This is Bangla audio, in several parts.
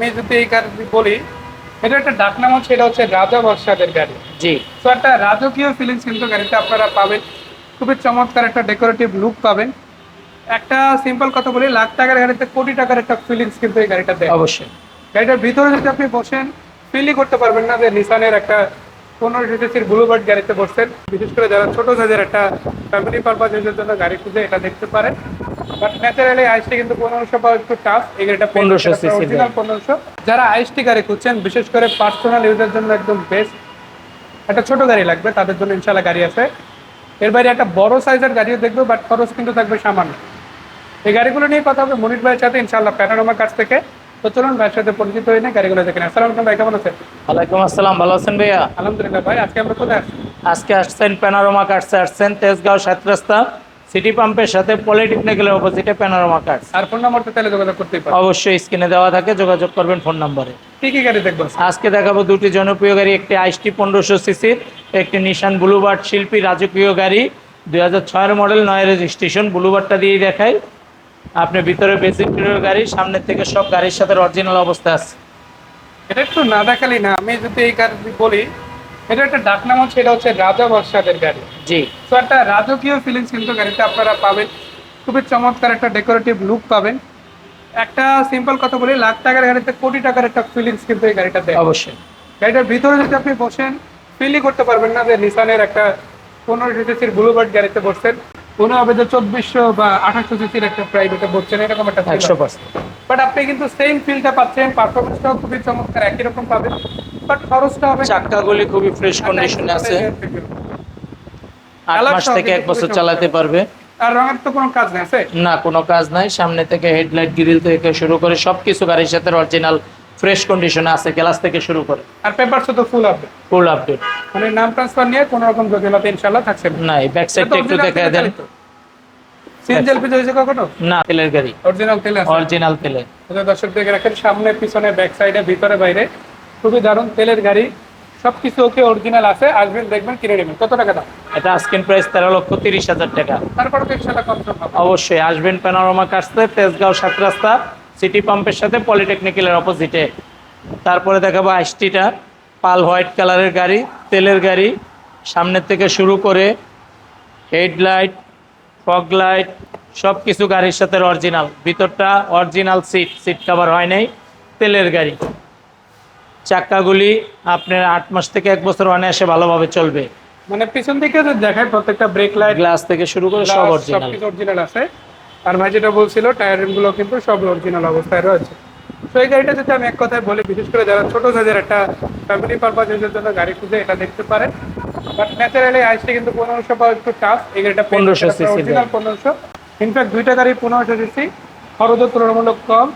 আমি যদি এই গাড়ি বলি এটা একটা ডাক নাম হচ্ছে এটা হচ্ছে রাজা বর্ষাদের গাড়ি। জি। তো একটা রাজকীয় ফিলিংস কিন্তু গাড়িতে আপনারা পাবেন। খুবই চমৎকার একটা ডেকোরেটিভ লুক পাবেন। একটা সিম্পল কথা বলি লাখ টাকার গাড়িতে কোটি টাকার একটা ফিলিংস কিন্তু এই গাড়িটা দেয়। অবশ্যই। গাড়িটার ভিতরে যদি আপনি বসেন ফিলই করতে পারবেন না যে নিসানের একটা পনেরো সিসির ব্লুবার্ড গাড়িতে বসছেন। বিশেষ করে যারা ছোট সাইজের একটা ফ্যামিলি পারপাস জন্য গাড়ি খুঁজে এটা দেখতে পারেন। বাট ন্যাচারালি আইসটি কিন্তু পনেরোশো পাওয়া একটু টাফ এই গাড়িটা 1500 cc র অরিজিনাল পনেরোশো। যারা আইসটি গাড়ি খুঁজছেন বিশেষ করে পার্সোনাল ইউজের জন্য একদম বেস্ট একটা ছোট গাড়ি লাগবে তাদের জন্য ইনশাল্লাহ গাড়ি আছে। এর বাইরে একটা বড় সাইজের গাড়িও দেখবে বাট খরচ কিন্তু থাকবে সামান্য। এই গাড়িগুলো নিয়ে কথা হবে মনির ভাইয়ের সাথে ইনশাল্লাহ প্যানোরামার কাছ থেকে। তো চলুন ভাইয়ের সাথে পরিচিত হয়ে নিই গাড়িগুলো দেখেন আসসালাম ভাই কেমন আছেন? ওয়ালাইকুম আসসালাম ভালো আছেন ভাইয়া? আলহামদুলিল্লাহ ভাই আজকে আমরা কোথায় আজকে আসছেন প্যানারোমা কার্ডসে আসছেন তেজগাঁও সাত রাস্তা। সিটি পাম্পের সাথে পলিটেকনিক্যালের অপোজিটে প্যানারোমা কার্ডস আর ফোন নাম্বারটা তাহলে যোগাযোগ করতে পারেন অবশ্যই স্ক্রিনে দেওয়া থাকে যোগাযোগ করবেন ফোন নম্বরে কি কি গাড়ি দেখব আজকে দেখাবো দুটি জনপ্রিয় গাড়ি একটি আইসটি পনেরোশো সিসির একটি নিশান ব্লুবার্ড শিল্পী রাজকীয় গাড়ি। দুই হাজার ছয়ের মডেল নয় রেজিস্ট্রেশন ব্লুবার্ডটা দিয়ে দেখাই। আপনি ভিতরে বেসিক গাড়ি সামনের থেকে সব গাড়ির সাথে অরিজিনাল অবস্থা আছে। এটা একটু না দেখালি না আমি যদি এই গাড়ি বলি এটা একটা ডাক নাম হচ্ছে এটা হচ্ছে রাজা বর্ষাদের গাড়ি। জি। তো একটা রাজকীয় ফিলিংস কিন্তু গাড়িতে আপনারা পাবেন। খুবই চমৎকার একটা ডেকোরেটিভ লুক পাবেন। একটা সিম্পল কথা বলি লাখ টাকার গাড়িতে কোটি টাকার একটা ফিলিংস কিন্তু এই গাড়িটা দেয়। অবশ্যই। গাড়িটার ভিতরে যদি আপনি বসেন ফিলই করতে পারবেন না যে নিসানের একটা পনেরো সিসির ব্লুবার্ড গাড়িতে বসছেন। কোনো হবে যে চব্বিশশো বা আঠাশশো সিসির একটা প্রাইভেটে বসছেন এরকম একটা বাট আপনি কিন্তু সেম ফিলটা পাচ্ছেন পারফরমেন্সটাও খুবই চমৎকার একই রকম পাবেন। বাট খরচটা হবে চাক্কাগুলি খুবই ফ্রেশ কন্ডিশনে আছে। আট মাস থেকে এক বছর চালাতে পারবে। আর রঙের তো কোনো কাজ নেই আছে? না কোনো কাজ নাই। সামনে থেকে হেডলাইট গ্রিল থেকে শুরু করে সবকিছু গাড়ির সাথে অরিজিনাল ফ্রেশ কন্ডিশনে আছে গ্লাস থেকে শুরু করে। আর পেপার তো ফুল হবে ফুল আপডেট মানে নাম ট্রান্সফার নিয়ে কোনো রকম জটিলতা ইনশাল্লাহ থাকছে না। ব্যাক সাইডটা একটু দেখা দেন। এলপিজি হয়েছে কখনো? না তেলের গাড়ি। অরিজিনাল তেল আছে। অরিজিনাল তেলে। দর্শক দেখে রাখেন সামনে পিছনে ব্যাক সাইডে ভিতরে বাইরে। খুবই দারুণ তেলের গাড়ি সবকিছু ওকে অরিজিনাল আছে আসবেন দেখবেন কিনে নেবেন। কত টাকা দাম? এটা আস্কিন প্রাইস তেরো লক্ষ তিরিশ হাজার টাকা। তারপরে তো ইনশাল্লাহ কম অবশ্যই আসবেন প্যানোরামা কাটতে তেজগাঁও সাত রাস্তা সিটি পাম্পের সাথে পলিটেকনিক্যালের অপোজিটে তারপরে দেখাবো আইসটিটা পাল হোয়াইট কালারের গাড়ি তেলের গাড়ি সামনের থেকে শুরু করে হেডলাইট ফগ লাইট সব কিছু গাড়ির সাথে অরিজিনাল ভিতরটা অরিজিনাল সিট সিট কাভার হয় নাই তেলের গাড়ি। চাক্কাগুলি আপনার আট মাস থেকে এক বছর অনায়াসে ভালোভাবে চলবে। মানে পিছন দিকে দেখায় প্রত্যেকটা ব্রেক লাইট গ্লাস থেকে শুরু করে সব অরিজিনাল অরিজিনাল আছে। আর ভাই যেটা বলছিল টায়ারগুলো কিন্তু সব অরিজিনাল অবস্থায় রয়েছে। তো এই গাড়িটা যদি আমি এক কথায় বলি বিশেষ করে যারা ছোট সাইজের একটা ফ্যামিলি পারপাস ইউজের জন্য গাড়ি খুঁজে এটা দেখতে পারেন। বাট ন্যাচারালি আইসটি কিন্তু পনেরোশো পাওয়া একটু টাফ এই গাড়িটা 1500 cc অরিজিনাল পনেরোশো। ইনফ্যাক্ট দুইটা গাড়ি পনেরোশো সিসি খরচও তুলনামূলক কম।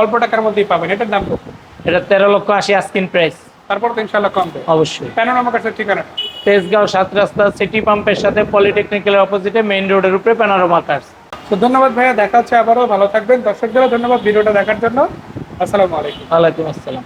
অল্প টাকার মধ্যেই পাবেন। এটার দাম কত? এটা তেরো লক্ষ আশি আস্কিন প্রাইস তারপর তো ইনশাল্লাহ কম দেয় অবশ্যই প্যানোরামা কাছে ঠিকানা? তেজগাঁও সাত রাস্তা সিটি পাম্পের সাথে পলিটেকনিক্যালের অপোজিটে মেইন রোডের উপরে প্যানোরামা কার্স তো ধন্যবাদ ভাইয়া দেখা হচ্ছে আবারও। ভালো থাকবেন। দর্শকদেরও ধন্যবাদ ভিডিওটা দেখার জন্য। আসসালামু আলাইকুম। ওয়ালাইকুম আসসালাম।